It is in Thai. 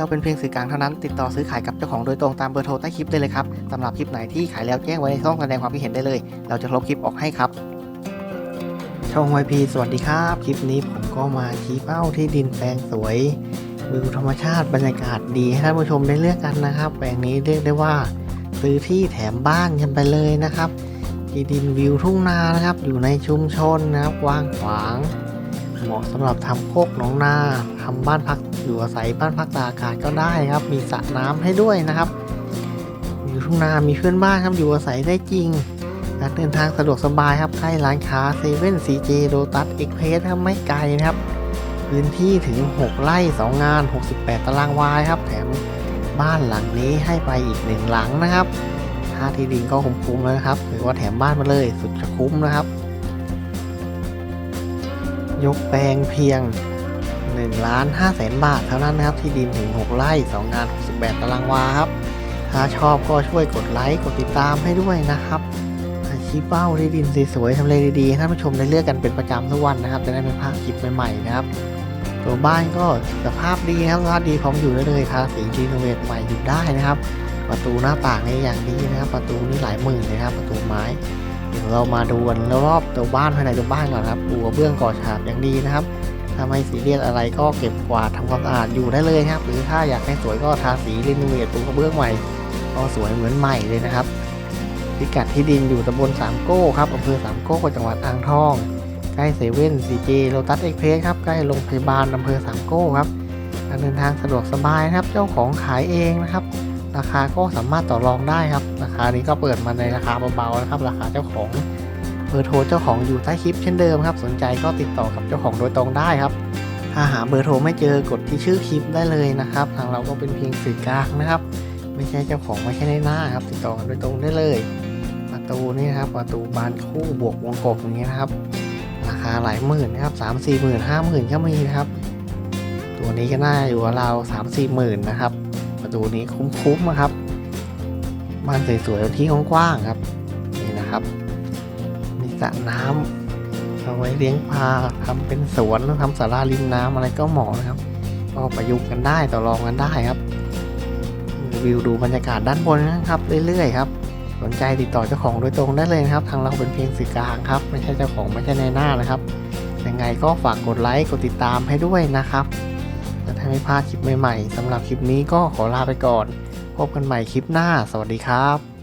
เราเป็นเพียงสื่อกลางเท่านั้น ติดต่อซื้อขายกับเจ้าของโดยตรงตามเบอร์โทรใต้คลิปได้เลยครับสำหรับคลิปไหนที่ขายแล้วแจ้งไว้ในช่องแสดงความคิดเห็นได้เลย เราจะลบคลิปออกให้ครับช่อง YP สวัสดีครับ คลิปนี้ผมก็มาชี้เป้าที่ดินแปลงสวยวิวธรรมชาติบรรยากาศดีให้ท่านผู้ชมได้เลือกกันนะครับ แปลงนี้เรียกได้ว่า ซื้อที่แถมบ้านกันไปเลยนะครับที่ดินวิวทุ่งนานะครับ อยู่ในชุมชนนะครับกว้างขวาง เหมาะสำหรับทำโคกหนองนาทำบ้านพักอยู่อาศัยบ้านพักตากอากาศก็ได้ครับ มีสระน้ำให้ด้วยนะครับ อยู่ทุ่งนามีเพื่อนบ้านครับอยู่อาศัยได้จริงการเดินทางสะดวกสบายครับใกล้ร้านค้าเซเว่นซีเจโ t ตัสเอ็กเพสครับไม่ไกลนะครับ พื้นที่ถึง 6 ไร่ 2 งาน 68 ตารางวาครับ แถมบ้านหลังนี้ให้ไปอีกหนึ่งหลังนะครับค่าที่ดินก็คุ้มๆแล้วนะครับหรือว่าแถมบ้านมาเลยสุดจะคุ้มนะครับ ยกแปลงเพียง1ล้าน5แสนบาทเท่านั้นนะครับที่ดินถึง 6 ไร่ 2 งาน 68 ตารางวาครับ ถ้าชอบก็ช่วยกดไลค์กดติดตามให้ด้วยนะครับชีพเป้าที่ดินสวยๆทำเลดีๆท่านผู้ชมได้เลือกกันเป็นประจำทุกวันนะครับ จะได้ไม่พลาดคลิปใหม่ๆนะครับ ตัวบ้านก็สภาพดีนะครับสภาพดีพร้อมอยู่ได้เลยทาสีรีโนเวทใหม่อยู่ได้นะครับ ประตูหน้าต่างในอย่างดีนะครับ ประตูนี่หลายหมื่นเลยนะครับ ประตูไม้ เดี๋ยวเรามาดูกันรอบๆตัวบ้านภายในตัวบ้านก่อนครับปูกระเบื้องก่อฉาบอย่างดีนะครับถ้าไม่ซีเรียสอะไรก็เก็บกวาดทำความสะอาดอยู่ได้เลยครับ หรือถ้าอยากให้สวยก็ทาสีรีโนเวทปูกระเบื้องใหม่ก็สวยเหมือนใหม่เลยนะครับ พิกัดที่ดินอยู่ตำบลสามโก้ครับอำเภอสามโก้จังหวัดอ่างทองใกล้เซเว่นซีเจโลตัสเอ็กเพสครับใกล้โรงพยาบาลอำเภอสามโก้ครับการเดินทางสะดวกสบายนะครับ เจ้าของขายเองนะครับ ราคาก็สามารถต่อรองได้ครับ ราคานี้ก็เปิดมาในราคาเบาๆนะครับ ราคาเจ้าของเบอร์โทรเจ้าของอยู่ใต้คลิปเช่นเดิมครับ สนใจก็ติดต่อกับเจ้าของโดยตรงได้ครับ ถ้าหาเบอร์โทรไม่เจอกดที่ชื่อคลิปได้เลยนะครับ ทางเราก็เป็นเพียงสื่อกลางนะครับ ไม่ใช่เจ้าของไม่ใช่ในหน้าครับ ติดต่อกันโดยตรงได้เลย ประตูนี่นะครับประตูบานคู่บวกวงกบอย่างเงี้ยนะครับ ราคาหลายหมื่นนะครับสามสี่หมื่นห้าหมื่นก็มีนะครับ ตัวนี้ก็น่าอยู่เราสามสี่หมื่นนะครับ ประตูนี้คุ้มๆนะครับบ้านสวยๆที่กว้างๆครับ นี่นะครับมีสระน้ำเอาไว้เลี้ยงปลาทำเป็นสวนทำสาราริมน้ำอะไรก็เหมาะนะครับก็ประยุกต์กันได้ต่อรองกันได้ครับวิวดูบรรยากาศด้านบนนะครับเรื่อยๆครับสนใจติดต่อเจ้าของโดยตรงได้เลยนะครับ ทางเราเป็นเพียงสื่อกลางครับ ไม่ใช่เจ้าของไม่ใช่ในหน้านะครับ ยังไงก็ฝากกดไลค์กดติดตามให้ด้วยนะครับ จะได้ไม่พลาดคลิปใหม่ๆสำหรับคลิปนี้ก็ขอลาไปก่อน พบกันใหม่คลิปหน้า สวัสดีครับ